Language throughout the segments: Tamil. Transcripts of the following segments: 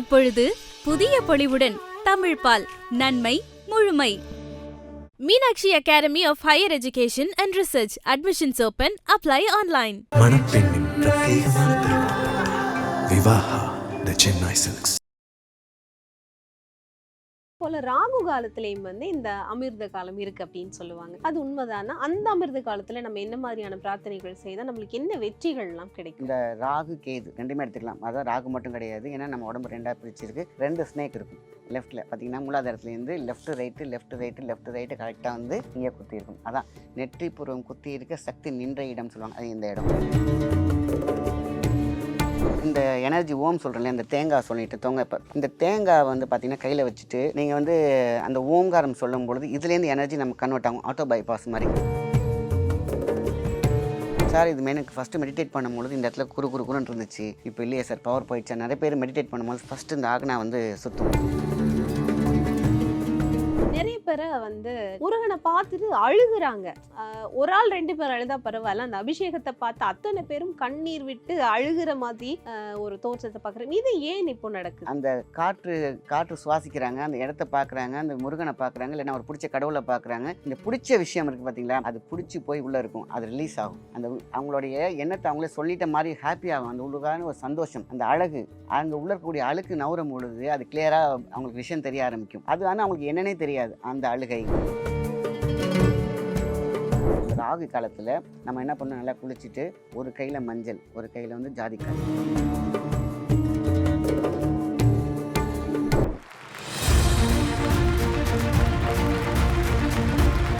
இப்பொழுது புதிய பொலிவுடன் தமிழ் பால் நன்மை முழுமை. Meenakshi academy of higher education and research. Admissions open apply online மணப்பெண்ணின் பிரத்யேகமான திருமணம் விவாஹா த சென்னை சில்க்ஸ். போல ராகு காலத்திலையும் வந்து இந்த அமிர்த காலம் இருக்கு அப்படின்னு சொல்லுவாங்க. அது உண்மைதானா? அந்த அமிர்த காலத்துல நம்ம என்ன மாதிரியான பிரார்த்தனைகள் செய்தால் நம்மளுக்கு என்ன வெற்றிகள் எல்லாம் கிடைக்கும்? இந்த ராகு கேது ரெண்டுமே எடுத்துக்கலாம். அதான் ராகு மட்டும் கிடையாது. ஏன்னா நம்ம உடம்பு ரெண்டாக பிரிச்சிருக்கு. ரெண்டு ஸ்னேக் இருக்கும். லெஃப்ட்டில் பார்த்தீங்கன்னா மூலாதாரத்துலேருந்து left right left right left right கரெக்டாக வந்து இங்கே குத்தி இருக்கும். அதான். நெற்றி பூர்வம் குத்தி இருக்க சக்தி நின்ற இடம் சொல்லுவாங்க. அது இந்த இடம். இந்த எனர்ஜி ஓம் சொல்கிறேன்ல அந்த தேங்காய் சொல்லிட்டு தொங்க இப்போ இந்த தேங்காய் வந்து பார்த்தீங்கன்னா கையில் வச்சுட்டு நீங்கள் வந்து அந்த ஓங்காரம் சொல்லும் பொழுது இதுலேருந்து எனர்ஜி நம்ம கன்வெர்ட் ஆகும் ஆட்டோ பைபாஸ் மாதிரி. சார் இது எனக்கு ஃபஸ்ட்டு மெடிடேட் பண்ணும்பொழுது இந்த இடத்துல குறு குறு இருந்துச்சு. இப்போ இல்லையே சார் பவர் போயிடுச்சு? நிறைய பேர் மெடிடேட் பண்ணும்போது ஃபஸ்ட்டு இந்த ஆக்னா வந்து சுற்றும் நிறைய பேரை வந்து முருகனை பார்த்துட்டு அழுகுறாங்க. ஒரு ஆள் ரெண்டு பேர் அழுதா பரவாயில்ல. அந்த அபிஷேகத்தை பார்த்து அத்தனை பேரும் கண்ணீர் விட்டு அழுகிற மாதிரி ஒரு தோற்றத்தை பார்க்குறேன் இது ஏன் இப்போ நடக்குது? அந்த காற்று காற்று சுவாசிக்கிறாங்க அந்த இடத்த பார்க்குறாங்க அந்த முருகனை பார்க்குறாங்க இல்லைன்னா ஒரு பிடிச்ச கடவுளை பார்க்குறாங்க. இந்த பிடிச்ச விஷயம் இருக்குது பார்த்தீங்களா அது பிடிச்சி போய் உள்ளே இருக்கும். அது ரிலீஸ் ஆகும். அந்த அவங்களுடைய எண்ணத்தை அவங்களே சொல்லிட்ட மாதிரி ஹாப்பி ஆகும். அந்த உள்ளுக்கான ஒரு சந்தோஷம் அந்த அழகு. அங்கே உள்ள இருக்கக்கூடிய அழுக்கு நவரும் பொழுது அது கிளியராக அவங்களுக்கு விஷயம் தெரிய ஆரம்பிக்கும். அது ஆனால் அவங்களுக்கு என்னன்னே தெரியாது. அந்த அழுகை. ராகு காலத்தில் நம்ம என்ன பண்ணணும்? நல்லா குளிச்சுட்டு ஒரு கையில் மஞ்சள் ஒரு கையில் வந்து ஜாதிக்காய்.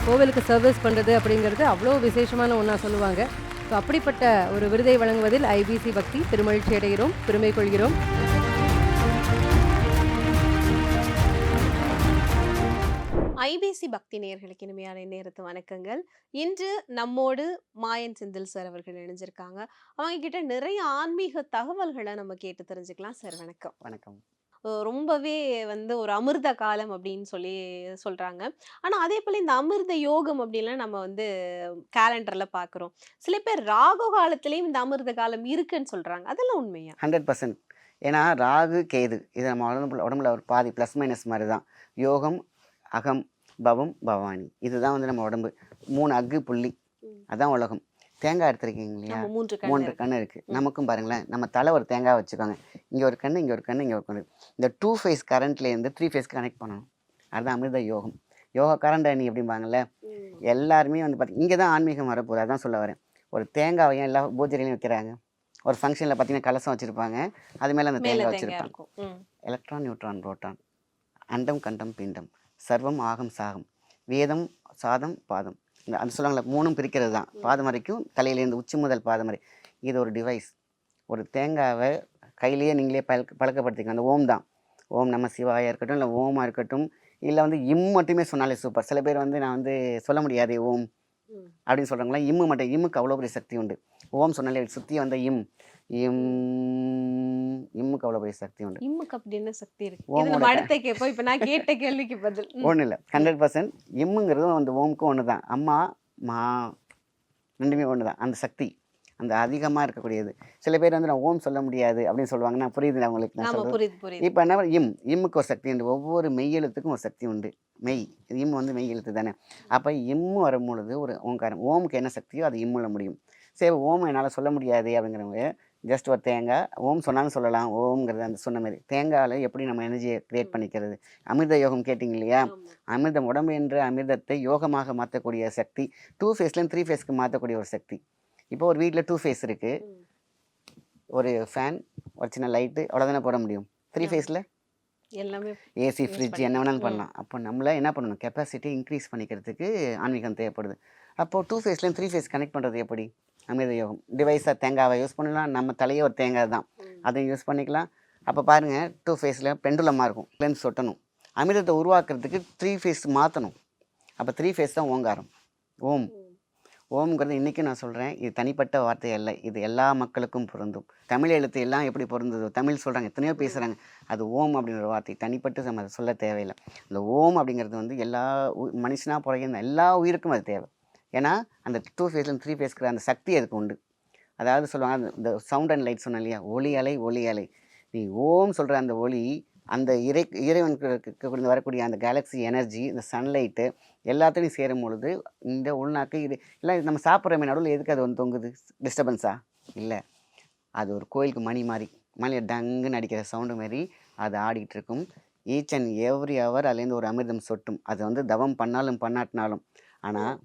கோவிலுக்கு சர்வீஸ் பண்ணுறது அப்படிங்கிறது அவ்வளோ விசேஷமான ஒன்றா சொல்லுவாங்க. ஸோ அப்படிப்பட்ட ஒரு விருதை வழங்குவதில் ஐபிசி பக்தி பெருமகிழ்ச்சி அடைகிறோம் பெருமை கொள்கிறோம். ஐபிசி பக்தி நேயர்களுக்கு இனிமையான நேரத்து வணக்கங்கள். இன்று நம்மோடு மாயன் செந்தில் சார் அவர்கள் இணைஞ்சிருக்காங்க. அவங்க கிட்ட நிறைய ஆன்மீக தகவல்களை நம்ம கேட்டு தெரிஞ்சுக்கலாம் சார். வணக்கம். வணக்கம். ரொம்பவே வந்து ஒரு அமிர்த காலம் அப்படின்னு சொல்லி சொல்றாங்க. ஆனா அதே போல இந்த அமிர்த யோகம் அப்படின்லாம் நம்ம வந்து கேலண்டர்ல பாக்குறோம். சில பேர் ராகு காலத்திலயும் இந்த அமிர்த காலம் இருக்குன்னு சொல்றாங்க. அதெல்லாம் உண்மையா? ஹண்ட்ரட் பர்சன்ட் ஏன்னா ராகு கேது இது நம்ம உடம்புல உடம்புல ஒரு பாதி ப்ளஸ் மைனஸ் மாதிரி தான். யோகம் அகம் பவம் பவானி. இதுதான் வந்து நம்ம உடம்பு. மூணு அக்கு புள்ளி. அதான் உலகம். தேங்காய் எடுத்திருக்கீங்க இல்லையா? மூன்று கண்ணு இருக்குது. நமக்கும் பாருங்களேன். நம்ம தலை ஒரு தேங்காய் வச்சுக்கோங்க. இங்கே ஒரு கண்ணு இங்கே ஒரு கண்ணு இங்கே ஒரு கண்ணு. இந்த டூ ஃபேஸ் கரண்ட்லேருந்து த்ரீ ஃபேஸ் கனெக்ட் பண்ணணும். அதுதான் அமிர்த யோகம். யோகா கரண்ட் அணி அப்படிம்பாங்கல்ல. எல்லாருமே வந்து பார்த்தி இங்கே தான் ஆன்மீகம் வரப்போகுது. அதான் சொல்ல வரேன். ஒரு தேங்காவையும் எல்லா பூஜையிலையும் வைக்கிறாங்க. ஒரு ஃபங்க்ஷனில் பார்த்தீங்கன்னா கலசம் வச்சுருப்பாங்க. அது மேலே அந்த தேங்காய் வச்சுருப்பாங்க. எலக்ட்ரான் நியூட்ரான் புரோட்டான் அண்டம் கண்டம் பிண்டம். சர்வம் ஆகம் சாகம். வேதம் சாதம் பாதம். இந்த அது சொல்லுவாங்களே மூணும் பிரிக்கிறது தான். பாதம் வரைக்கும் தலையிலேருந்து உச்சி முதல் பாதம் வரை. இது ஒரு டிவைஸ் ஒரு தேங்காவை கையிலேயே நீங்களே பழக்க பழக்கப்படுத்திக்கணும் அந்த ஓம் தான். ஓம் நம்ம சிவாயா இருக்கட்டும் இல்லை ஓமா இருக்கட்டும் இல்லை வந்து இம் மட்டுமே சொன்னாலே சூப்பர் சில பேர் வந்து நான் வந்து சொல்ல முடியாது ஓம். அப்படின்னு சொல்கிறாங்களா இம்மு மட்டும். இம்முக்கு அவ்வளோ பெரிய சக்தி உண்டு. ஓம் சொன்னாலே சுற்றி வந்த இம். இம் இம்முக்கு அவ்வளோ பெரிய சக்தி உண்டு. இம்முக்கு அப்படி என்ன சக்தி இருக்கு? அடுத்த கேட்போம் இப்ப நான் கேட்ட கேள்விக்கு பதில். ஒன்றும் இல்லை. ஹண்ட்ரட் பர்சன்ட் இம்முங்கிறதும் அந்த ஓமுக்கும் ஒன்று தான் அம்மா மா ரெண்டுமே ஒன்று தான் அந்த சக்தி அந்த அதிகமாக இருக்கக்கூடியது. சில பேர் வந்து நான் ஓம் சொல்ல முடியாது அப்படின்னு சொல்லுவாங்க. நான் புரியுது அவங்களுக்கு நான் புரியுது இப்போ என்ன இம் இம்முக்கு ஒரு சக்தி உண்டு. ஒவ்வொரு மெய் எழுத்துக்கும் ஒரு சக்தி உண்டு. மெய். இம் வந்து மெய் எழுத்து தானே. அப்போ இம்மு வரும் பொழுது ஒரு ஓங்காரம் ஓமுக்கு என்ன சக்தியோ அது இம்முல முடியும். சரி ஓம் என்னால் சொல்ல முடியாது அப்படிங்கிறவங்க ஜஸ்ட் ஒரு தேங்காய். ஓம் சொன்னாலும் சொல்லலாம். ஓம்ங்கிறது அந்த சொன்ன மாதிரி. தேங்காயில் எப்படி நம்ம எனர்ஜியை கிரியேட் பண்ணிக்கிறது? அமிர்த யோகம் கேட்டிங்க இல்லையா. அமிர்தம் உடம்பு என்ற அமிர்தத்தை யோகமாக மாற்றக்கூடிய சக்தி டூ ஃபேஸ்லேருந்து த்ரீ ஃபேஸ்க்கு மாற்றக்கூடிய ஒரு சக்தி. இப்போ ஒரு வீட்டில் டூ ஃபேஸ் இருக்குது. ஒரு ஃபேன் ஒரு சின்ன லைட்டு அவ்வளோதானே போட முடியும்? த்ரீ. ஃபேஸில் எல்லாமே ஏசி ஃப்ரிட்ஜ் என்ன வேணாலும். பண்ணலாம். அப்போ நம்மள என்ன பண்ணணும்? கெப்பாசிட்டி இன்க்ரீஸ் பண்ணிக்கிறதுக்கு ஆன்மீகம் தேவைப்படுது. அப்போது டூ ஃபேஸ்லேயும் த்ரீ ஃபேஸ் கனெக்ட் பண்ணுறது எப்படி? அமிர்த யோகம் டிவைஸாக தேங்காவை யூஸ் பண்ணலாம் நம்ம தலையே ஒரு தேங்காய் தான். அதையும் யூஸ் பண்ணிக்கலாம். அப்போ பாருங்கள் டூ ஃபேஸில் பெண்டுலமாக இருக்கும். லென்ஸ் சொட்டணும் அமிர்தத்தை உருவாக்குறதுக்கு த்ரீ ஃபேஸ் மாற்றணும் அப்போ த்ரீ ஃபேஸ் தான் ஓங்காரம். ஓம். ஓம்ங்கிறது இன்றைக்கும் நான் சொல்கிறேன் இது தனிப்பட்ட வார்த்தை அல்ல. இது எல்லா மக்களுக்கும் பொருந்தும். தமிழ் எழுத்து எல்லாம் எப்படி பொருந்ததோ தமிழ் சொல்கிறாங்க எத்தனையோ பேசுகிறாங்க அது ஓம் அப்படிங்கிற வார்த்தை. தனிப்பட்டு நம்ம அதை சொல்ல தேவையில்லை. இந்த ஓம் அப்படிங்கிறது வந்து எல்லா மனுஷனாக பிறகு எல்லா உயிருக்கும் அது தேவை. ஏன்னா அந்த டூ ஃபேஸ்லேருந்து த்ரீ ஃபேஸ்க்கு அந்த சக்தி அதுக்கு உண்டு. அதாவது சொல்லுவாங்க அந்த- இந்த சவுண்ட் அண்ட் லைட் சொன்னேன் இல்லையா? ஒளி அலை ஒளி அலை. நீ ஓம் சொல்கிற அந்த ஒளி அந்த இறை இறைவனுக்கு வரக்கூடிய அந்த கேலக்ஸி எனர்ஜி இந்த சன்லைட்டு எல்லாத்தையும் சேரும் பொழுது இந்த உள்நாக்கு இது எல்லாம் நம்ம சாப்பிட்ற நடுவில் எதுக்கு அது வந்து தொங்குது? டிஸ்டர்பன்ஸா இல்லை. அது ஒரு கோயிலுக்கு மணி மாதிரி மணி டங்குன்னு அடிக்கிற சவுண்டு மாதிரி அது ஆடிக்கிட்டு இருக்கும் ஈச் அண்ட் எவ்ரி ஹவர் அதுலேருந்து ஒரு அமிர்தம் சொட்டும். அது வந்து தவம் பண்ணாலும் பண்ணாட்டினாலும். ஆனால்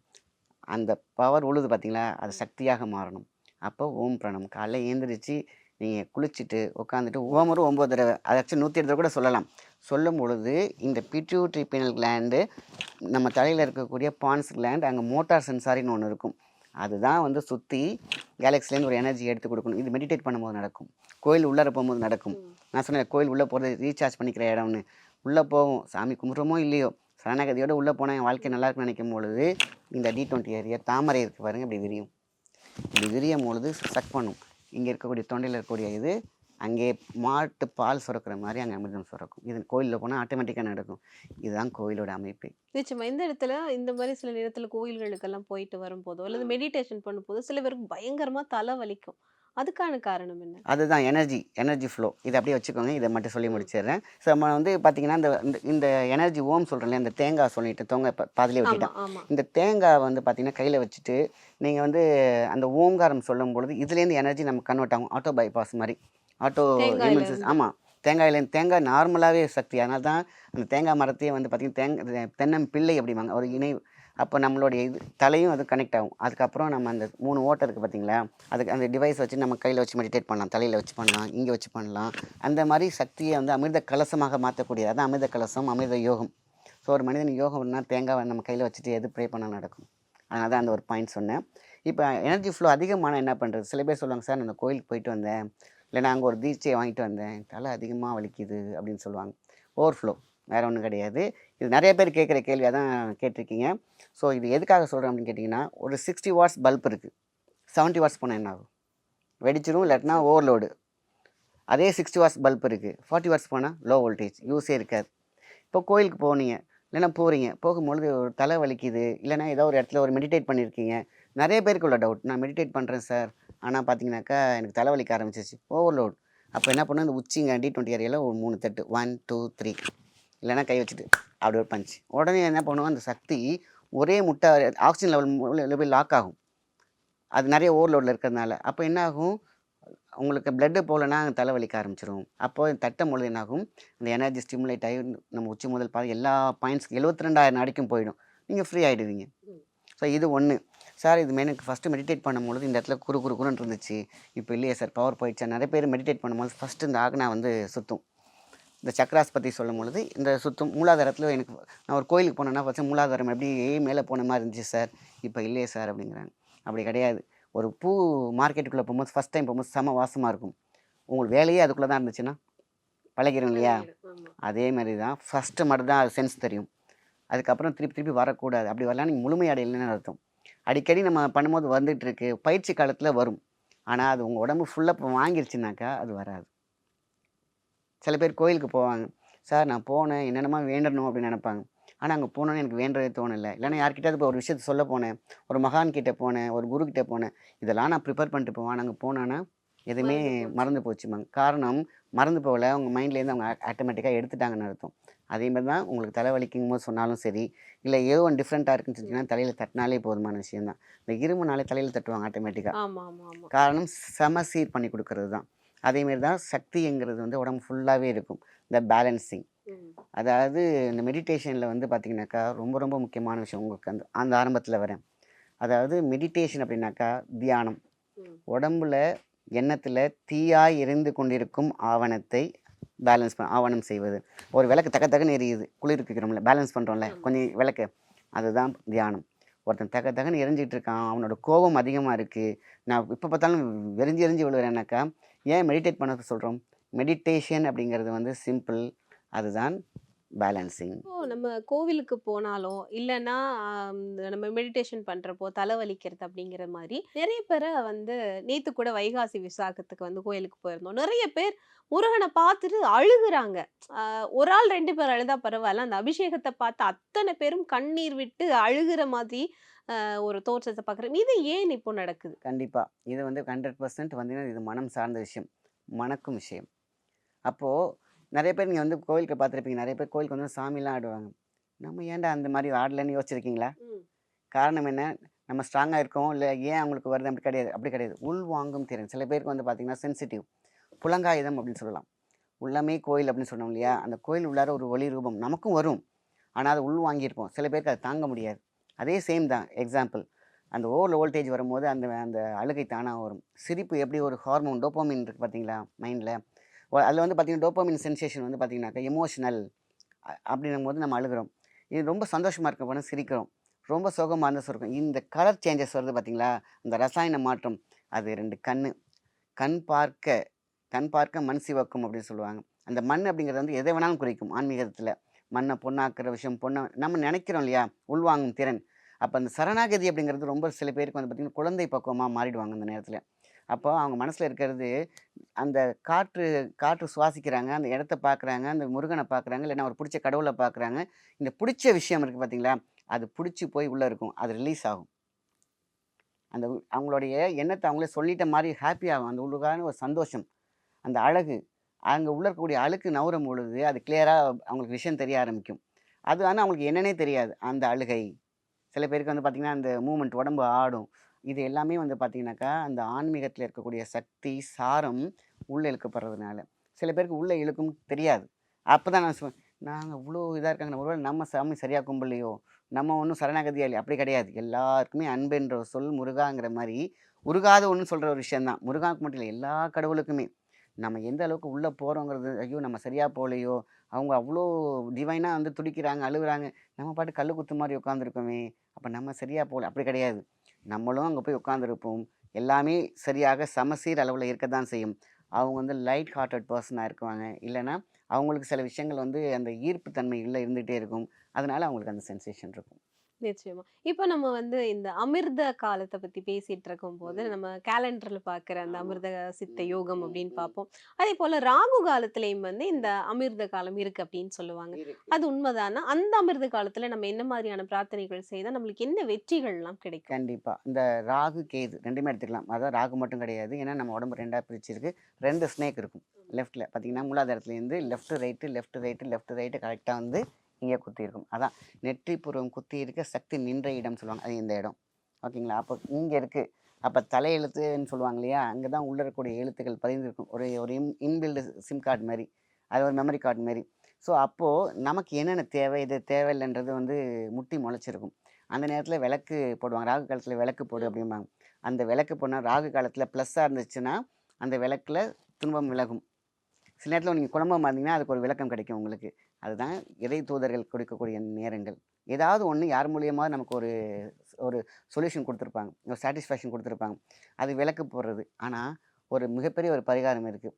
அந்த பவர் உழுது பார்த்தீங்களா? அது சக்தியாக மாறணும். அப்போ ஓம் பிரணம் காலைல ஏந்திரிச்சு நீங்கள் குளிச்சுட்டு உட்காந்துட்டு ஓம் ஒரு ஒம்பது தடவை. அது ஆக்சுவலி நூற்றி எட்டு கூட சொல்லலாம். சொல்லும் பொழுது இந்த பிட்யூட்ரி பினல் கிளாண்டு நம்ம தலையில் இருக்கக்கூடிய பான்ஸ் கிளாண்ட் அங்கே மோட்டார் சென்சாரின்னு ஒன்று இருக்கும். அதுதான் வந்து சுற்றி கேலக்ஸிலேருந்து ஒரு எனர்ஜி எடுத்து கொடுக்கணும். இது மெடிடேட் பண்ணும்போது நடக்கும். கோயில் உள்ளார போகும்போது நடக்கும். நான் சொன்னேன் கோயில் உள்ளே போகிறது ரீசார்ஜ் பண்ணிக்கிற இடம்னு. உள்ளே போகும் சாமி கும்பிட்றோமோ இல்லையோ? சரணகதியோடு உள்ளே போனால் என் வாழ்க்கை நல்லா இருக்குன்னு நினைக்கும் பொழுது இந்த டி டுவெண்ட்டி ஏரியா தாமரை இருக்குது பாருங்கள் இப்படி விரியும். இப்படி விரியும் பொழுது சக் பண்ணும். இங்கே இருக்கக்கூடிய தொண்டையில் இருக்கக்கூடிய இது அங்கே மாட்டு பால் சுரக்கிற மாதிரி அங்கே அமிர்தம் சுரக்கும். இது கோயிலில் போனால் ஆட்டோமேட்டிக்காக நடக்கும். இதுதான் கோயிலோட அமைப்பு. நிச்சயமா. இந்த இடத்துல இந்த மாதிரி சில நேரத்தில் கோயில்களுக்கெல்லாம் போயிட்டு வரும்போதோ அல்லது மெடிடேஷன் பண்ணும்போது சில பேருக்கு பயங்கரமாக தலை வலிக்கும். அதுக்கான காரணம் என்ன? அதுதான் எனர்ஜி எனர்ஜி ஃப்ளோ இதை அப்படியே வச்சுக்கோங்க. இதை மட்டும் சொல்லி முடிச்சிடுறேன். ஸோ நம்ம வந்து பார்த்தீங்கன்னா இந்த இந்த- இந்த எனர்ஜி ஓம் சொல்கிறேன் இந்த தேங்காய் சொல்லிட்டு தொங்க ப- பாதியிலே ஆமா விட்டுட்டேன். ஆமா. இந்த தேங்காய் வந்து பார்த்தீங்கன்னா கையில் வச்சுட்டு நீங்கள் வந்து அந்த ஓங்காரம் சொல்லும் பொழுது இதுலேருந்து எனர்ஜி நம்ம கன்வெர்ட் ஆகும். ஆட்டோ பைபாஸ் மாதிரி. ஆட்டோ இம்யூன் ஆமாம் தேங்காயிலேருந்து தேங்காய் நார்மலாகவே சக்தி. அதனால தான் அந்த தேங்காய் மரத்தையே வந்து பார்த்திங்கன்னா தேங்காய் தென்னம் பிள்ளை அப்படிம்பாங்க. ஒரு இணை அப்போ நம்மளுடைய இது தலையும் அது கனெக்ட் ஆகும். அதுக்கப்புறம் நம்ம அந்த மூணு ஓட்டை இருக்குது பார்த்தீங்களா? அதுக்கு அந்த டிவைஸ் வச்சு நம்ம கையில் வச்சு மெடிடேட் பண்ணலாம். தலையில் வச்சு பண்ணலாம். இங்கே வச்சு பண்ணலாம். அந்த மாதிரி சக்தியை வந்து அமிர்த கலசமாக மாற்றக்கூடியது. அதான் அமிர்த கலசம் அமிர்த யோகம். ஸோ ஒரு மனிதன் யோகம்னா தேங்காவை நம்ம கையில் வச்சுட்டு எது ப்ரே பண்ணாலும் நடக்கும். அதனால தான் அந்த ஒரு பாயிண்ட் சொன்னேன். இப்போ எனர்ஜி ஃப்ளோ அதிகமான என்ன பண்ணுறது சில பேர் சொல்லுவாங்க சார் நான் அந்த கோயிலுக்கு போயிட்டு வந்தேன். இல்லை நான் அங்கே ஒரு தீட்சையை வாங்கிட்டு வந்தேன். தலை அதிகமாக வலிக்குது. அப்படின்னு சொல்லுவாங்க. ஓவர் ஃப்ளோ வேறு ஒன்றும் கிடையாது. இது நிறைய பேர் கேட்குற கேள்வியாக தான் கேட்டிருக்கீங்க. ஸோ இது எதுக்காக சொல்கிறேன் அப்படின்னு கேட்டிங்கன்னா ஒரு சிக்ஸ்டி வாட்ஸ் பல்ப் இருக்குது செவன்ட்டி வாட்ஸ் போனால் என்ன ஆகும்? வெடிச்சிடும் இல்லாட்டினா ஓவர்லோடு அதே சிக்ஸ்டி வாட்ஸ் பல்ப் இருக்குது ஃபார்ட்டி வாட்ஸ் போனால் லோ வோல்டேஜ் யூஸே இருக்காது. இப்போ கோயிலுக்கு போனீங்க இல்லைன்னா போகிறீங்க போகும்பொழுது ஒரு தலை வலிக்குது இல்லைன்னா ஏதோ ஒரு இடத்துல ஒரு மெடிடேட் பண்ணியிருக்கீங்க நிறைய பேருக்கு உள்ள டவுட் நான் மெடிடேட் பண்ணுறேன் சார் ஆனால் பார்த்தீங்கன்னாக்கா எனக்கு தலைவலிக்க ஆரம்பிச்சிச்சு ஓவர்லோட் அப்போ என்ன பண்ணணும் இந்த உச்சிங்க டி டுவெண்ட்டி ஏரியாவில் ஒரு மூணு தட்டு. ஒன் டூ த்ரீ இல்லைன்னா கை வச்சுட்டு அப்படி ஒரு பஞ்சு உடனே என்ன பண்ணுவோம்? அந்த சக்தி ஒரே முட்டை ஆக்சிஜன் லெவல் போய் லாக் ஆகும். அது நிறைய ஓவர்லோடில் இருக்கிறதுனால. அப்போ என்ன ஆகும் உங்களுக்கு பிளட்டு போகலன்னா தலைவலிக்க ஆரம்பிச்சிடும் அப்போ தட்டும் பொழுது என்னாகும்? அந்த எனர்ஜி ஸ்டிமுலேட் ஆகி நம்ம உச்சி முதல் பாதி எல்லா பாயிண்ட்ஸ்க்கு எழுபத்தி ரெண்டாயிரம் அடிக்கும் போயிடும். நீங்கள் ஃப்ரீ ஆகிடுவீங்க ஸோ இது ஒன்று சார் இது எனக்கு ஃபஸ்ட்டு மெடிடேட் பண்ணும்பொழுது இந்த இடத்துல குறு குறு குறுன்னு இருந்துச்சு. இப்போ இல்லையே சார் பவர் போயிடுச்சா? நிறைய பேர் மெடிடேட் பண்ணும்போது ஃபஸ்ட்டு இந்த ஆக்னா வந்து சுற்றும் இந்த சக்கராஸ் பற்றி சொல்லும் பொழுது இந்த சுத்தம் மூலாதாரத்தில் எனக்கு நான் ஒரு கோயிலுக்கு போனேன்னா ஃபஸ்ட்டு மூலாதாரம் எப்படி மேலே போன மாதிரி இருந்துச்சு சார் இப்போ இல்லையே சார் அப்படிங்கிறாங்க. அப்படி கிடையாது. ஒரு பூ மார்க்கெட்டுக்குள்ளே போகும்போது ஃபஸ்ட் டைம் போகும்போது செம வாசமாக இருக்கும். உங்களுக்கு வேலையே அதுக்குள்ளே தான் இருந்துச்சுன்னா பழகிறோம் இல்லையா? அதே மாதிரி தான் ஃபஸ்ட்டு மட்டும் தான் அது சென்ஸ் தெரியும். அதுக்கப்புறம் திருப்பி திருப்பி வரக்கூடாது. அப்படி வரலாம் நீங்கள் முழுமையடையலைன்னு அர்த்தம். அடிக்கடி நம்ம பண்ணும்போது வந்துட்டு இருக்கு பயிற்சி காலத்தில் வரும். ஆனால் அது உங்கள் உடம்பு ஃபுல்லாக வாங்கிருச்சுனாக்கா அது வராது. சில பேர் கோயிலுக்கு போவாங்க. சார் நான் போனேன். என்னென்னமா வேண்டணும் அப்படின்னு நினைப்பாங்க. ஆனால் அங்கே போனோன்னு எனக்கு வேண்டவே தோணலை. இல்லைன்னா யார்கிட்டயாவது இப்போ ஒரு விஷயத்தை சொல்ல போனேன். ஒரு மகான் கிட்ட போனேன். ஒரு குரு கிட்ட போனேன். இதெல்லாம் நான் ப்ரிப்பேர் பண்ணிட்டு போவேன். அங்கே போனேன்னா எதுவுமே மறந்து போச்சு. மறந்து போச்சுமாங்க காரணம் மறந்து போகல. அவங்க மைண்ட்லேருந்து அவங்க ஆட்டோமேட்டிக்காக எடுத்துட்டாங்கன்னு அர்த்தம். அதே மாதிரி தான் உங்களுக்கு தலைவலிக்கும் போது சொன்னாலும் சரி இல்லை ஏதோ ஒன்று டிஃப்ரெண்ட்டாக இருக்குன்னு சொன்னீங்கன்னா தலையில் தட்டினாலே போதுமான விஷயம் தான். இந்த இரும்புனாலே தலையில் தட்டுவாங்க ஆட்டோமேட்டிக்காக காரணம் சமசீர் பண்ணி கொடுக்கறது தான். அதேமாரி தான் சக்திங்கிறது வந்து உடம்பு ஃபுல்லாகவே இருக்கும். இந்த பேலன்சிங். அதாவது இந்த மெடிடேஷனில் வந்து பார்த்தீங்கன்னாக்கா ரொம்ப ரொம்ப முக்கியமான விஷயம் உங்களுக்கு அந்த அந்த ஆரம்பத்தில் வரேன். அதாவது மெடிடேஷன் அப்படின்னாக்கா தியானம். உடம்புல எண்ணத்தில் தீயாய் எரிந்து கொண்டிருக்கும் ஆவணத்தை பேலன்ஸ் பண்ண ஆவணம் செய்வது. ஒரு விளக்கு தக்க தக்கன்னு எரியுது. குளிருக்கு வைக்கிறோம்ல பேலன்ஸ் பண்ணுறோம்ல கொஞ்சம் விளக்கு. அதுதான் தியானம். ஒருத்தன் தக்க தக்கன்னு எரிஞ்சிட்டு இருக்கான். அவனோட கோபம் அதிகமாக இருக்குது நான் இப்போ பார்த்தாலும் வெறிஞ்சி எரிஞ்சு விழுகிறேன்னாக்கா ஏன் மெடிடேட் பண்ண சொல்கிறோம் மெடிடேஷன் அப்படிங்கிறது வந்து சிம்பிள் அதுதான் பேலன்சிங் ஓ நம்ம கோவிலுக்கு போனாலும் இல்லைன்னா நம்ம மெடிடேஷன் பண்ணுறப்போ தலைவலிக்கிறது அப்படிங்கிற மாதிரி நிறைய பேரை வந்து நேற்று கூட வைகாசி விசாகத்துக்கு வந்து கோயிலுக்கு போயிருந்தோம். நிறைய பேர் முருகனை பார்த்துட்டு அழுகுறாங்க. ஒரு ஆள் ரெண்டு பேர் அழுதா பரவாயில்ல. அந்த அபிஷேகத்தை பார்த்து அத்தனை பேரும் கண்ணீர் விட்டு அழுகிற மாதிரி ஒரு தோற்றத்தை பார்க்குறேன் இது ஏன் இப்போ நடக்குது? கண்டிப்பாக இது வந்து ஹண்ட்ரட் பர்சன்ட் வந்து இது மனம் சார்ந்த விஷயம். மணக்கும் விஷயம். அப்போது நிறைய பேர் நீங்கள் வந்து கோயிலுக்கு பார்த்துருப்பீங்க. நிறைய பேர் கோயிலுக்கு வந்து சாமிலாம் ஆடுவாங்க. நம்ம ஏன்டா அந்த மாதிரி ஆடலன்னு யோசிச்சிருக்கீங்களா. காரணம் என்ன? நம்ம ஸ்ட்ராங்காக இருக்கோம். இல்லை ஏன் அவங்களுக்கு வருது? அப்படி கிடையாது. அப்படி கிடையாது. உள் வாங்கும் திறன். சில பேருக்கு வந்து பார்த்தீங்கன்னா சென்சிட்டிவ் புலங்காயுதம் அப்படின்னு சொல்லலாம். உள்ளமே கோயில் அப்படின்னு சொன்னோம் இல்லையா? அந்த கோயில் உள்ளார ஒரு ஒளி ரூபம் நமக்கும் வரும். ஆனால் அதை உள் வாங்கியிருப்போம். சில பேருக்கு அதை தாங்க முடியாது. அதே சேம் தான். எக்ஸாம்பிள் அந்த ஓவர் வோல்டேஜ் வரும்போது அந்த அந்த அழுகை தானாக வரும். சிரிப்பு எப்படி ஒரு ஹார்மோன் டோப்போமின் இருக்குது பார்த்தீங்களா மைண்டில் அதில் வந்து பார்த்தீங்கன்னா டோப்போமின் சென்சேஷன் வந்து பார்த்திங்கனாக்கா எமோஷனல் அப்படின்னும் போது நம்ம அழுகிறோம். இது ரொம்ப சந்தோஷமாக இருக்க போனால் சிரிக்கிறோம். ரொம்ப சோகமாக இருந்தால் சுருக்கம் இந்த கலர் சேஞ்சஸ் வருது பார்த்தீங்களா அந்த ரசாயன மாற்றம் அது ரெண்டு கண் கண் பார்க்க கண் பார்க்க மண் சிவக்கும் அப்படின்னு சொல்லுவாங்க. அந்த மண் அப்படிங்கிறது வந்து எதை வேணாலும் குறிக்கும். ஆன்மீகத்தில் மண்ணை பொண்ணாக்குற விஷயம் பொண்ணை நம்ம நினைக்கிறோம் இல்லையா உள்வாங்கும் திறன். அப்போ அந்த சரணாகதி அப்படிங்கிறது ரொம்ப சில பேருக்கு வந்து பார்த்திங்கன்னா குழந்தை பக்குவமாக மாறிடுவாங்க அந்த நேரத்தில். அப்போ அவங்க மனசில் இருக்கிறது அந்த காற்று காற்று சுவாசிக்கிறாங்க அந்த இடத்த பார்க்குறாங்க அந்த முருகனை பார்க்குறாங்க இல்லைன்னா அவர் பிடிச்ச கடவுளை பார்க்குறாங்க இந்த பிடிச்ச விஷயம் இருக்குது பார்த்தீங்களா அது பிடிச்சி போய் உள்ளே இருக்கும். அது ரிலீஸ் ஆகும். அந்த அவங்களுடைய எண்ணத்தை அவங்களே சொல்லிட்ட மாதிரி ஹாப்பி ஆகும். அந்த உள்ளுக்கான ஒரு சந்தோஷம் அந்த அழகு. அங்கே உள்ள இருக்கக்கூடிய அழுக்கு நவரும் பொழுது அது கிளியராக அவங்களுக்கு விஷயம் தெரிய ஆரம்பிக்கும். அது ஆனால் அவங்களுக்கு என்னன்னே தெரியாது. அந்த அழுகை. சில பேருக்கு வந்து பார்த்திங்கன்னா அந்த மூமெண்ட் உடம்பு ஆடும். இது எல்லாமே வந்து பார்த்திங்கனாக்கா அந்த ஆன்மீகத்தில் இருக்கக்கூடிய சக்தி சாரம் உள்ளே இழுக்கப்படுறதுனால. சில பேருக்கு உள்ளே இழுக்கும் தெரியாது. அப்போ தான் நான் சொல்லுவேன் நாங்கள் இவ்வளோ இதாக இருக்காங்க ஒருவேளை நம்ம சாமி சரியாக கும்பலையோ நம்ம ஒன்றும் சரணாகதியா அப்படி கிடையாது. எல்லாருக்குமே அன்புன்ற சொல் முருகாங்கிற மாதிரி உருகாத ஒன்று சொல்கிற ஒரு விஷயந்தான் முருகாவுக்கு மட்டும் இல்லை எல்லா கடவுளுக்குமே. நம்ம எந்த அளவுக்கு உள்ளே போகிறோங்கிறது ஐயோ நம்ம சரியாக போகலையோ அவங்க அவ்வளோ டிவைனாக வந்து துடிக்கிறாங்க அழுகுறாங்க. நம்ம பாட்டு கல் குத்து மாதிரி உட்காந்துருக்கோமே அப்போ நம்ம சரியாக போகல அப்படி கிடையாது. நம்மளும் அங்கே போய் உட்காந்துருப்போம் எல்லாமே சரியாக சமசீர் அளவில் இருக்க தான் செய்யும். அவங்க வந்து லைட் ஹார்ட்டட் பர்சனாக இருக்குவாங்க. இல்லைன்னா அவங்களுக்கு சில விஷயங்கள் வந்து அந்த ஈர்ப்பு தன்மை இல்லை இருந்துகிட்டே இருக்கும். அதனால் அவங்களுக்கு அந்த சென்சேஷன் இருக்கும். நிச்சயமா. இப்ப நம்ம வந்து இந்த அமிர்த காலத்த பத்தி பேசிட்டு இருக்கும்போது, நம்ம கேலண்டர்ல பார்க்குற அந்த அமிர்த சித்த யோகம் அப்படின்னு பார்ப்போம். அதேபோல ராகு காலத்திலயும் வந்து இந்த அமிர்த காலம் இருக்கு அப்படின்னு சொல்லுவாங்க. அது உண்மைதானா? அந்த அமிர்த காலத்துல நம்ம என்ன மாதிரியான பிரார்த்தனைகள் செய்தா நம்மளுக்கு என்ன வெற்றிகள்லாம் கிடைக்கும்? கண்டிப்பாக இந்த ராகு கேது ரெண்டுமே எடுத்துக்கலாம். அதாவது ராகு மட்டும் கிடையாது. ஏன்னா நம்ம உடம்பு ரெண்டாக பிரிச்சிருக்கு. ரெண்டு ஸ்னேக் இருக்கும். லெஃப்ட்டில் பார்த்தீங்கன்னா மூலாதாரத்துலேருந்து left right left right left right கரெக்டாக வந்து இங்கே குத்தி இருக்கும். அதான். நெற்றி புருவம் குத்தி இருக்க சக்தி நின்ற இடம் சொல்லுவாங்க. அது இந்த இடம். ஓகேங்களா? அப்போ இங்கே இருக்குது அப்போ தலையெழுத்துன்னு சொல்லுவாங்க இல்லையா? அங்கே தான் உள்ள இருக்கக்கூடிய எழுத்துக்கள் பதிந்திருக்கும் ஒரு ஒரு இன் இன்பில்டு சிம் கார்டு மாதிரி. அது ஒரு மெமரி கார்டு மாதிரி. ஸோ அப்போது நமக்கு என்னென்ன தேவை? இது தேவையில்லைன்றது வந்து முட்டி முளைச்சிருக்கும். அந்த நேரத்தில் விளக்கு போடுவாங்க. ராகு காலத்தில் விளக்கு போடு அப்படிம்பாங்க. அந்த விளக்கு போனால் ராகு காலத்தில் ப்ளஸ்ஸாக இருந்துச்சுன்னா அந்த விளக்கில் துன்பம் விலகும். சில நேரத்தில் நீங்கள் குழம்பமாக இருந்தீங்கன்னா அதுக்கு ஒரு விளக்கம் கிடைக்கும் உங்களுக்கு. அதுதான் இறை தூதர்கள் கொடுக்கக்கூடிய நேரங்கள். ஏதாவது ஒன்று யார் மூலியமாக நமக்கு ஒரு ஒரு சொல்யூஷன் கொடுத்துருப்பாங்க. ஒரு சாட்டிஸ்ஃபேக்ஷன் கொடுத்துருப்பாங்க. அது விளக்கு போடுறது. ஆனால் ஒரு மிகப்பெரிய ஒரு பரிகாரம் இருக்குது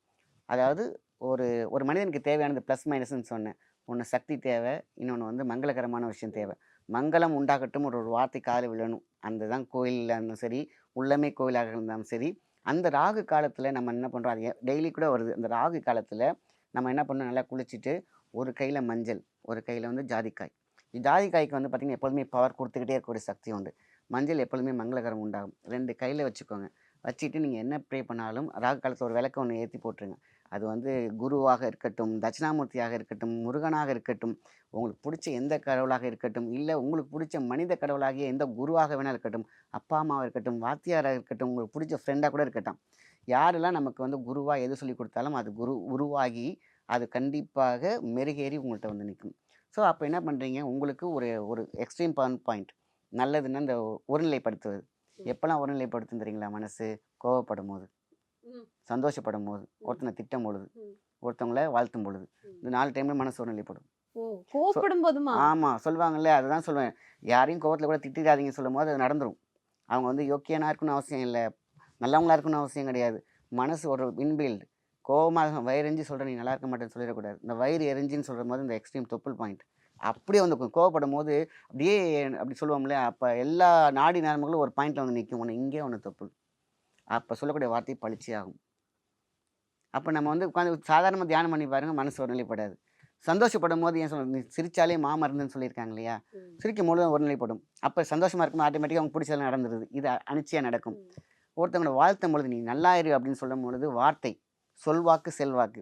அதாவது ஒரு ஒரு மனிதனுக்கு தேவையானது ப்ளஸ் மைனஸ்ன்னு சொன்னேன். ஒன்று சக்தி தேவை இன்னொன்று வந்து மங்களகரமான விஷயம் தேவை. மங்களம் உண்டாகட்டும் ஒரு ஒரு வார்த்தை காலை விழணும். அந்த தான் கோயிலில் இருந்தாலும் சரி உள்ளமே கோயிலாக இருந்தாலும் சரி அந்த ராகு காலத்தில் நம்ம என்ன பண்ணுறோம் அது டெய்லி கூட வருது. அந்த ராகு காலத்தில் நம்ம என்ன பண்ணணும்? நல்லா குளிச்சுட்டு ஒரு கையில் மஞ்சள் ஒரு கையில் வந்து ஜாதிக்காய். ஜாதிக்காய்க்கு வந்து பார்த்திங்கன்னா எப்பொழுதுமே பவர் கொடுத்துக்கிட்டே இருக்கக்கூடிய சக்தி உண்டு. மஞ்சள் எப்பொழுதுமே மங்களகரம் உண்டாகும். ரெண்டு கையில் வச்சுக்கோங்க. வச்சுட்டு நீங்கள் என்ன ப்ரே பண்ணாலும் ராகு காலத்தில் ஒரு விளக்க ஒன்று ஏற்றி போட்டுருங்க. அது வந்து குருவாக இருக்கட்டும் தட்சிணாமூர்த்தியாக இருக்கட்டும் முருகனாக இருக்கட்டும் உங்களுக்கு பிடிச்ச எந்த கடவுளாக இருக்கட்டும் இல்லை உங்களுக்கு பிடிச்ச மனித கடவுளாகிய எந்த குருவாக வேணால் இருக்கட்டும் அப்பா அம்மாவாக இருக்கட்டும் வாத்தியாராக இருக்கட்டும் உங்களுக்கு பிடிச்ச ஃப்ரெண்டாக கூட இருக்கட்டும். யாரெல்லாம் நமக்கு வந்து குருவாக எது சொல்லி கொடுத்தாலும் அது குரு உருவாகி அது கண்டிப்பாக மெருகேறி உங்கள்கிட்ட வந்து நிற்கும் ஸோ அப்போ என்ன பண்ணுறீங்க உங்களுக்கு ஒரு ஒரு எக்ஸ்ட்ரீம் பவன் பாயிண்ட். நல்லதுன்னா இந்த ஒருநிலைப்படுத்துவது. எப்போல்லாம் ஒருநிலைப்படுத்தும் தெரியுங்களா? மனசு கோவப்படும் போது. சந்தோஷப்படும் போது ஒருத்தனை திட்டும் பொழுது. ஒருத்தவங்கள வாழ்த்தும் பொழுது இந்த நாலு டைமில் மனசு ஒருநிலைப்படும். கோவப்படும் போதுமா? ஆமாம் சொல்லுவாங்கல்ல அதுதான் சொல்லுவேன். யாரையும் கோவத்தில் கூட திட்டிடாதீங்க சொல்லும் போது அது நடந்துரும். அவங்க வந்து யோக்கியனா இருக்கணும்னு அவசியம் இல்லை நல்லவங்களா இருக்கணும்னு அவசியம் கிடையாது. மனசு ஒரு இன்பில்டு. கோவமாக வயிறு எரிஞ்சு சொல்கிற நீ நல்லா இருக்க மாட்டேன்னு சொல்லிடக்கூடாது. இந்த வயிறு எரிஞ்சுன்னு சொல்கிற போது இந்த எக்ஸ்ட்ரீம் தொப்புள் பாயிண்ட் அப்படியே வந்து கோவப்படும் போது அப்படியே அப்படி சொல்லுவோம்ல அப்போ எல்லா நாடி நரம்புகளும் ஒரு பாயிண்டில் வந்து நிற்கும் ஒன்று இங்கே ஒன்று தொப்புள். அப்போ சொல்லக்கூடிய வார்த்தை பளிச்சு ஆகும் அப்போ நம்ம வந்து உட்காந்து சாதாரணமாக தியானம் பண்ணி பாருங்க மனசு ஒரு நிலைப்படாது சந்தோஷப்படும் போது ஏன் சொல்ல நீ சிரிச்சாலே மாமருந்துன்னு சொல்லியிருக்காங்க இல்லையா. சிரிக்கும் போது ஒரு நிலைப்படும் அப்போ சந்தோஷமாக இருக்கும் ஆட்டோமேட்டிக்காக அவங்க பிடிச்சதெல்லாம் நடந்துருது. இது அனிச்சையாக நடக்கும். ஒருத்தவங்களோட வாழ்த்தும் பொழுது நீ நல்லா இரு அப்படின்னு சொல்லும் பொழுது வார்த்தை சொல்வாக்கு செல்வாக்கு.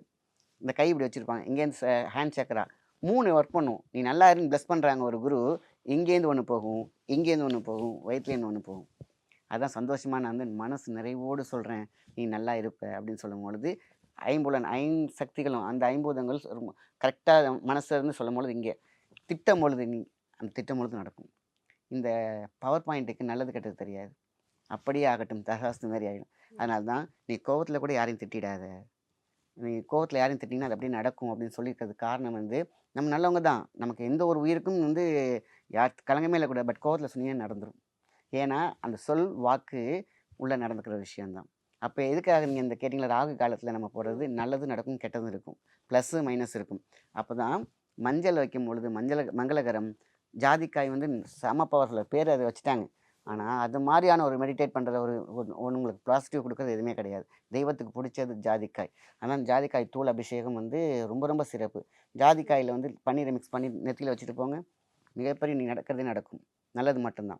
இந்த கை இப்படி வச்சுருப்பாங்க. இங்கேருந்து ஹேண்ட் சக்கரா மூணு ஒர்க் பண்ணும். நீ நல்லா இருந்து ப்ளஸ் பண்ணுறாங்க ஒரு குரு இங்கேருந்து ஒன்று போகும் இங்கேருந்து ஒன்று போகும் வயிற்றுலேருந்து ஒன்று போகும். அதான் சந்தோஷமாக நான் வந்து மனசு நிறைவோடு சொல்கிறேன் நீ நல்லா இருப்ப அப்படின்னு சொல்லும் பொழுது ஐம்புலன் ஐந்து சக்திகளும் அந்த ஐம்பூதங்கள் ரொம்ப கரெக்டாக மனசுல இருந்து சொல்லும் பொழுது இங்கே திட்டம் பொழுது நீ அந்த திட்டம் பொழுது நடக்கும். இந்த பவர் பாயிண்ட்டுக்கு நல்லது கெட்டது தெரியாது. அப்படியே ஆகட்டும். தகாஸ்து மாதிரி ஆகிடும் அதனால தான் நீ கோவத்தில் கூட யாரையும் திட்டிடாத. நீ கோவத்தில் யாரையும் திட்டிங்கன்னா அது அப்படியே நடக்கும் அப்படின்னு சொல்லியிருக்கிறது காரணம் வந்து நம்ம நல்லவங்க தான். நமக்கு எந்த ஒரு உயிருக்கும் வந்து யார் கலங்கமே இல்லை கூட பட் கோவத்தில் சொன்னீங்கன்னா நடந்துடும் ஏன்னா அந்த சொல் வாக்கு உள்ளே நடந்துக்கிற விஷயந்தான் அப்போ எதுக்காக நீங்கள் இந்த கேட்டிங்களா ராகு காலத்தில் நம்ம போடுறது நல்லது நடக்கும் கெட்டதும் இருக்கும். ப்ளஸ்ஸு மைனஸ் இருக்கும். அப்போ தான் மஞ்சள் வைக்கும் பொழுது மஞ்சள் மங்களகரம் ஜாதிக்காய் வந்து செம பவர்ஃபுல் பேர் அதை வச்சுட்டாங்க. ஆனால் அது மாதிரியான ஒரு மெடிடேட் பண்ணுற ஒரு ஒரு- உங்களுக்கு பாசிட்டிவ் கொடுக்கறது எதுவுமே கிடையாது. தெய்வத்துக்கு பிடிச்சது ஜாதிக்காய். ஆனால் ஜாதிக்காய் தூள் அபிஷேகம் வந்து ரொம்ப ரொம்ப சிறப்பு. ஜாதிக்காயில் வந்து பன்னீரை மிக்ஸ் பண்ணி நெத்தியில் வச்சுட்டு போங்க. மிகப்பெரிய நீ நடக்கிறதே நடக்கும். நல்லது மட்டும்தான்.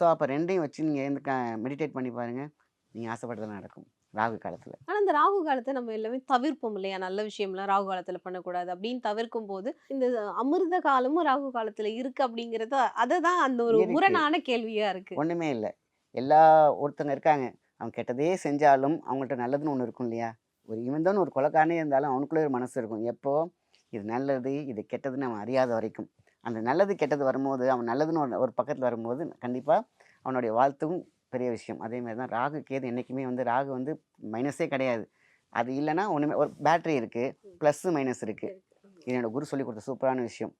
ஸோ அப்போ ரெண்டையும் வச்சு நீங்கள் எந்த மெடிடேட் பண்ணி பாருங்கள் நீங்கள் ஆசைப்பட்டது நடக்கும். ராகு காலத்தில். ஆனா இந்த ராகு காலத்தை நம்ம எல்லாமே தவிர்ப்போம் இல்லையா? நல்ல விஷயம்லாம் ராகு காலத்துல பண்ணக்கூடாது அப்படின்னு தவிர்க்கும் போது இந்த அமிர்த காலமும் ராகு காலத்துல இருக்கு அப்படிங்கறது அததான் அந்த ஒரு. முரணான கேள்வியா இருக்கு. ஒன்றுமே இல்லை. எல்லா ஒருத்தங்க இருக்காங்க. அவங்க கெட்டதே செஞ்சாலும் அவங்கள்ட்ட நல்லதுன்னு ஒன்று இருக்கும் இல்லையா? ஒரு இவன் தான் ஒரு கொலைக்காரனே இருந்தாலும் அவனுக்குள்ளே ஒரு மனசு இருக்கும். எப்போ? இது நல்லது இது கெட்டதுன்னு அவன் அறியாத வரைக்கும். அந்த நல்லது கெட்டது வரும்போது அவன் நல்லதுன்னு ஒரு ஒரு பக்கத்தில் வரும்போது கண்டிப்பாக அவனுடைய வாழ்த்தும் பெரிய விஷயம். அதே மாதிரி தான் ராகு கேது என்றைக்குமே வந்து ராகு வந்து மைனஸே கிடையாது. அது இல்லைன்னா ஒன்றுமே ஒரு பேட்டரி இருக்குது ப்ளஸ்ஸு மைனஸ் இருக்குது இது என்னோட குரு சொல்லி கொடுத்த சூப்பரான விஷயம்.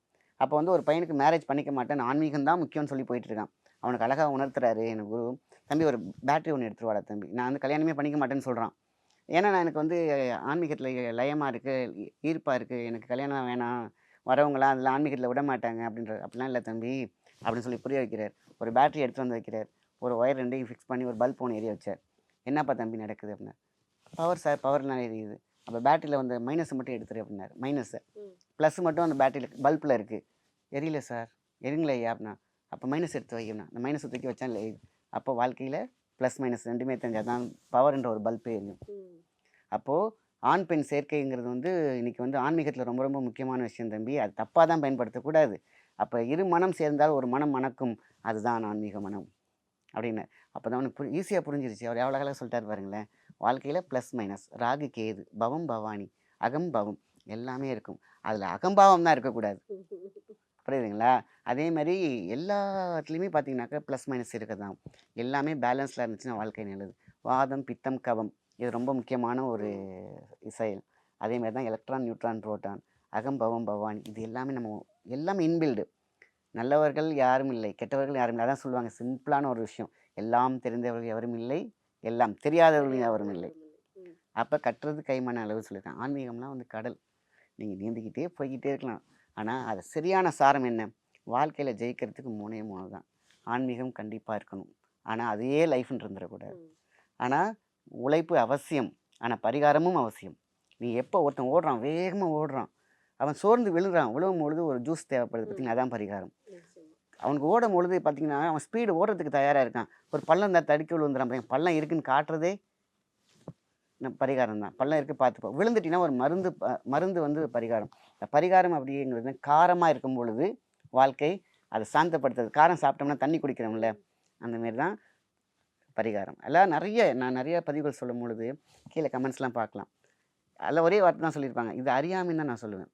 அப்போ வந்து ஒரு பையனுக்கு மேரேஜ் பண்ணிக்க மாட்டேன் ஆன்மீகம் தான் முக்கியம்னு சொல்லி போயிட்டு இருக்கான். அவனுக்கு அழகாக உணர்த்துறாரு எனக்கு குரு. தம்பி ஒரு பேட்டரி ஒன்று எடுத்துட்டு வாடா தம்பி. நான் வந்து கல்யாணமே பண்ணிக்க மாட்டேன்னு சொல்கிறான் ஏன்னா நான் எனக்கு வந்து ஆன்மீகத்தில் லயமாக இருக்குது ஈர்ப்பாக இருக்குது எனக்கு கல்யாணம் வேணாம். வரவங்களாம் அதில் ஆன்மீகத்தில் விட மாட்டாங்க. அப்படின்ற அப்படிலாம் இல்லை தம்பி. அப்படின்னு சொல்லி புரிய வைக்கிறார். ஒரு பேட்டரி எடுத்து வந்து வைக்கிறார். ஒரு ஒயர் ரெண்டையும் ஃபிக்ஸ் பண்ணி ஒரு பல்ப் ஒன்று எரிய வச்சார். என்னப்பா தம்பி நடக்குது அப்படின்னா பவர் சார் பவர்லாம் எரியுது. அப்போ பேட்டரியில் வந்து மைனஸ் மட்டும் எடுத்துரு அப்படின்னாரு. மைனஸை. ப்ளஸ் மட்டும் அந்த பேட்டரியில் பல்பில் இருக்குது எரியல சார் எரிங்களே அப்படின்னா அப்போ மைனஸ் எடுத்து வைக்கணும் அந்த மைனஸ் தூக்கி வச்சா இல்லை அப்போ வாழ்க்கையில் ப்ளஸ் மைனஸ் ரெண்டுமே தெரிஞ்சால் தான் பவர்ன்ற ஒரு பல்பே எரியும். அப்போது ஆண் பெண் சேர்க்கைங்கிறது வந்து இன்னைக்கு வந்து ஆன்மீகத்தில் ரொம்ப ரொம்ப முக்கியமான விஷயம் தம்பி. அது தப்பாக தான் பயன்படுத்தக்கூடாது. அப்போ இரு மனம் சேர்ந்தால் ஒரு மனம் மணக்கும். அதுதான் ஆன்மீக மனம். அப்படின்னு. அப்போ தான் அவனுக்கு புரி ஈஸியாக புரிஞ்சிருச்சு. அவர் எவ்வளோ அழகாக சொல்லிட்டார் பாருங்களேன். வாழ்க்கையில் ப்ளஸ் மைனஸ் ராகு கேது பவம் பவானி அகம் பவம் எல்லாமே இருக்கும். அதில் அகம்பாவம் தான் இருக்கக்கூடாது. புரியுதுங்களா? அதே மாதிரி எல்லாத்துலேயுமே பார்த்தீங்கன்னாக்கா ப்ளஸ் மைனஸ் இருக்க தான் எல்லாமே பேலன்ஸில் இருந்துச்சுன்னா வாழ்க்கை நல்லது. வாதம் பித்தம் கவம் இது ரொம்ப முக்கியமான ஒரு செயல். அதே மாதிரி தான் எலக்ட்ரான் நியூட்ரான் புரோட்டான் அகம் பவம் பவானி இது எல்லாமே நம்ம எல்லாமே இன்பில்டு நல்லவர்கள் யாரும் இல்லை கெட்டவர்கள் யாரும் இல்லை. அதான் சொல்லுவாங்க சிம்பிளான ஒரு விஷயம். எல்லாம் தெரிந்தவர்கள் எவரும் இல்லை எல்லாம் தெரியாதவர்கள் யாரும் இல்லை. அப்போ கட்டுறது கைமான அளவு சொல்லியிருக்காங்க. ஆன்மீகம்லாம் வந்து கடல். நீங்கள் நீந்திக்கிட்டே போய்கிட்டே இருக்கலாம். ஆனால் அது சரியான சாரம் என்ன? வாழ்க்கையில் ஜெயிக்கிறதுக்கு மூணே மூணு தான். ஆன்மீகம் கண்டிப்பாக இருக்கணும். ஆனால் அதையே லைஃப்னு இருந்துடக்கூடாது ஆனால் உழைப்பு அவசியம். ஆனால் பரிகாரமும் அவசியம். நீ எப்போ ஒருத்தன் ஓடுறான் வேகமாக ஓடுறான். அவன் சோர்ந்து விழுறான் விழுவும் பொழுது ஒரு ஜூஸ் தேவைப்படுது பார்த்தீங்கன்னா அதான் பரிகாரம். அவனுக்கு ஓடும் பொழுது பார்த்தீங்கன்னா அவன் ஸ்பீடு ஓடுறதுக்கு தயாராக இருக்கான். ஒரு பள்ளம் தான் தடுக்கி விழுந்துறான் பாருங்க. பள்ளம் இருக்குன்னு காட்டுறதே பரிகாரம் தான். பள்ளம் இருக்குது பார்த்துப்போம் விழுந்துட்டினா ஒரு மருந்து ப- மருந்து வந்து பரிகாரம். இந்த பரிகாரம் அப்படிங்கிறது காரமாக இருக்கும் பொழுது வாழ்க்கை அதை சாந்தப்படுத்துறது காரம் சாப்பிட்டோம்னா தண்ணி குடிக்கிறோம்ல. அந்த மாரி தான் பரிகாரம். எல்லாம் நிறைய நான் நிறைய பதிவுகள் சொல்லும் பொழுது கீழே கமெண்ட்ஸ்லாம் பார்க்கலாம் அதில் ஒரே வார்த்தை தான் சொல்லியிருப்பாங்க. இது அறியாமைன்னு தான் நான் சொல்லுவேன்.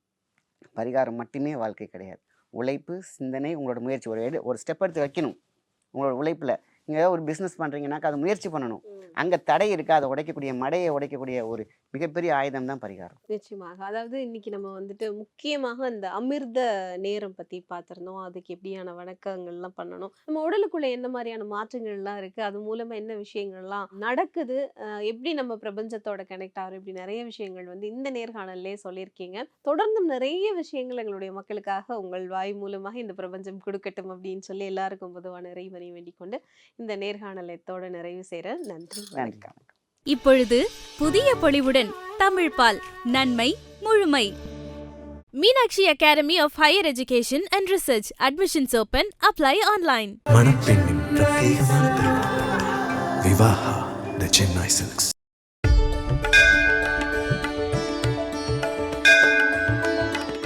பரிகாரம் மட்டுமே வாழ்க்கை கிடையாது. உழைப்பு சிந்தனை உங்களோட முயற்சி. ஒரு எடு ஒரு ஸ்டெப் எடுத்து வைக்கணும். உங்களோட உழைப்பில். நீங்கள் ஒரு பிஸ்னஸ் பண்ணுறீங்கன்னாக்கா அதை முயற்சி பண்ணணும். அங்கே தடை இருக்கா அதை உடைக்கக்கூடிய மடையை உடைக்கக்கூடிய ஒரு மிகப்பெரிய ஆயுதம் தான் பரிகாரம். நிச்சயமாக. அதாவது இன்னைக்கு நம்ம வந்துட்டு முக்கியமாக இந்த அமிர்த நேரம் பத்தி பார்த்திருந்தோம் அதுக்கு எப்படியான வணக்கங்கள்லாம் பண்ணணும். நம்ம உடலுக்குள்ள என்ன மாதிரியான மாற்றங்கள்லாம் இருக்கு? அது மூலமா என்ன விஷயங்கள்லாம் நடக்குது? எப்படி நம்ம பிரபஞ்சத்தோட கனெக்ட் ஆகிறோம்? இப்படி நிறைய விஷயங்கள் வந்து இந்த நேர்காணல்லே சொல்லியிருக்கீங்க. தொடர்ந்தும் நிறைய விஷயங்கள் எங்களுடைய மக்களுக்காக உங்கள் வாய் மூலமாக இந்த பிரபஞ்சம் கொடுக்கட்டும் அப்படின்னு சொல்லி எல்லாருக்கும் பொதுவான இறைவனை வேண்டிக் கொண்டு இந்த நேர்காணல் எத்தோட நிறைவு செய்கிற நன்றி. நன்றி. வணக்கம். இப்பொழுது புதிய பொலிவுடன் தமிழ் பால் நன்மை முழுமை. Meenakshi academy of higher education and research. Admissions open apply online மணப்பெண்ணின் பிரத்யேகமான விவாஹா த சென்னை சில்க்ஸ்.